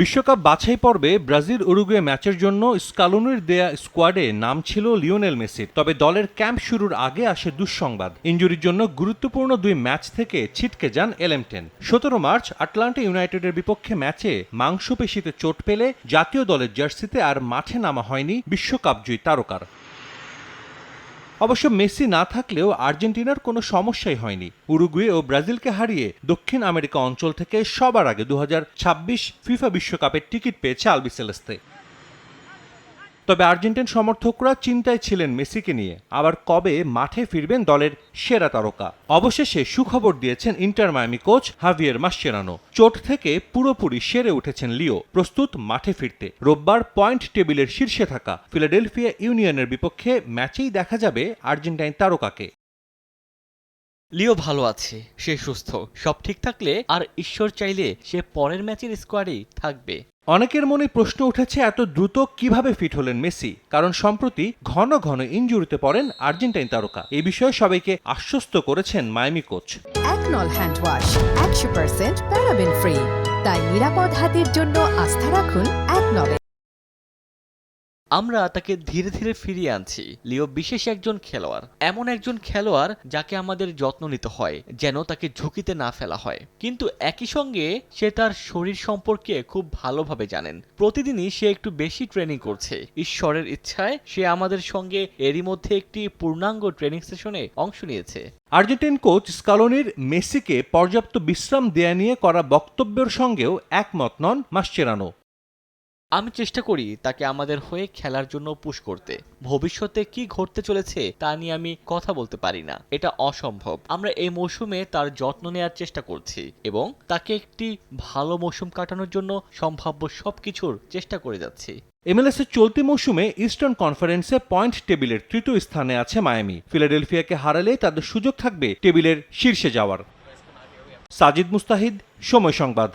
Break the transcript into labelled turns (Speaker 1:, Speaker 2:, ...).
Speaker 1: বিশ্বকাপ বাছাই পর্বে ব্রাজিল উরুগুয়ে ম্যাচের জন্য স্কালুনির দেয়া স্কোয়াডে নাম ছিল লিওনেল মেসির। তবে দলের ক্যাম্প শুরুর আগে আসে দুঃসংবাদ। ইঞ্জুরির জন্য গুরুত্বপূর্ণ দুই ম্যাচ থেকে ছিটকে যান এলেমটেন। সতেরো মার্চ আটলান্টা ইউনাইটেডের বিপক্ষে ম্যাচে মাংসপেশিতে চোট পেলে জাতীয় দলের জার্সিতে আর মাঠে নামা হয়নি বিশ্বকাপ জয়ী তারকার। অবশ্য মেসি না থাকলেও আর্জেন্টিনার কোনো সমস্যাই হয়নি। উরুগুয়ে ও ব্রাজিলকে হারিয়ে দক্ষিণ আমেরিকা অঞ্চল থেকে সবার আগে দু হাজার ছাব্বিশ ফিফা বিশ্বকাপের টিকিট পেয়েছে আলবিসেলেস্তে তবে আর্জেন্টিন সমর্থকরা চিন্তায় ছিলেন মেসিকে নিয়ে। আবার কবে মাঠে ফিরবেন দলের সেরা তারকা? অবশেষে সুখবর দিয়েছেন Inter Miami coach Javier Mascherano. চোট থেকে পুরোপুরি সেরে উঠেছেন লিও। প্রস্তুত মাঠে ফিরতে। রোববার পয়েন্ট টেবিলের শীর্ষে থাকা ফিলাডেলফিয়া ইউনিয়নের বিপক্ষে ম্যাচেই দেখা যাবে আর্জেন্টাইন তারকাকে।
Speaker 2: লিও ভালো আছে সে সুস্থ। সব ঠিক থাকলে আর ঈশ্বর চাইলে সে পরের ম্যাচের স্কোয়াডেই থাকবে।
Speaker 1: অনেকের মনে প্রশ্ন উঠেছে এত দ্রুত কীভাবে ফিট হলেন মেসি কারণ সম্প্রতি ঘন ঘন ইনজুরিতে পড়েন আর্জেন্টাইন তারকা। এই বিষয়ে সবাইকে আশ্বস্ত করেছেন মায়ামি কোচ।
Speaker 3: একনল হ্যান্ড ওয়াশ একশো পার্সেন্ট প্যারাবেন ফ্রি। তাই নিরাপদ হাতের জন্য আস্থা রাখুন একনলে
Speaker 2: আমরা তাকে ধীরে ধীরে ফিরিয়ে আনছি। লিও বিশেষ একজন খেলোয়াড়। এমন একজন খেলোয়াড় যাকে আমাদের যত্ন নিতে হয়, যেন তাকে ঝুঁকিতে না ফেলা হয়। কিন্তু একই সঙ্গে সে তার শরীর সম্পর্কে খুব ভালোভাবে জানেন। প্রতিদিনই সে একটু বেশি ট্রেনিং করছে। ঈশ্বরের ইচ্ছায় সে আমাদের সঙ্গে এরই মধ্যে একটি পূর্ণাঙ্গ ট্রেনিং সেশনে অংশ নিয়েছে।
Speaker 1: আর্জেন্টিন কোচ স্কালোনির মেসিকে পর্যাপ্ত বিশ্রাম দেয়া নিয়ে করা বক্তব্যের সঙ্গেও একমত নন মাসচেরানো।
Speaker 2: আমি চেষ্টা করি তাকে আমাদের হয়ে খেলার জন্য পুশ করতে। ভবিষ্যতে কি ঘটতে চলেছে তা নিয়ে আমি কথা বলতে পারি না। এটা অসম্ভব। আমরা এই মৌসুমে তার যত্ন নেওয়ার চেষ্টা করছি এবং তাকে একটি ভালো মৌসুম কাটানোর জন্য সম্ভাব্য সবকিছুর চেষ্টা করে যাচ্ছি।
Speaker 1: এমএলএসের চলতি মৌসুমে ইস্টার্ন কনফারেন্সে পয়েন্ট টেবিলের তৃতীয় স্থানে আছে মায়ামি ফিলাডেলফিয়াকে হারালে তাদের সুযোগ থাকবে টেবিলের শীর্ষে যাওয়ার। সাজিদ মুস্তাহিদ, সময় সংবাদ।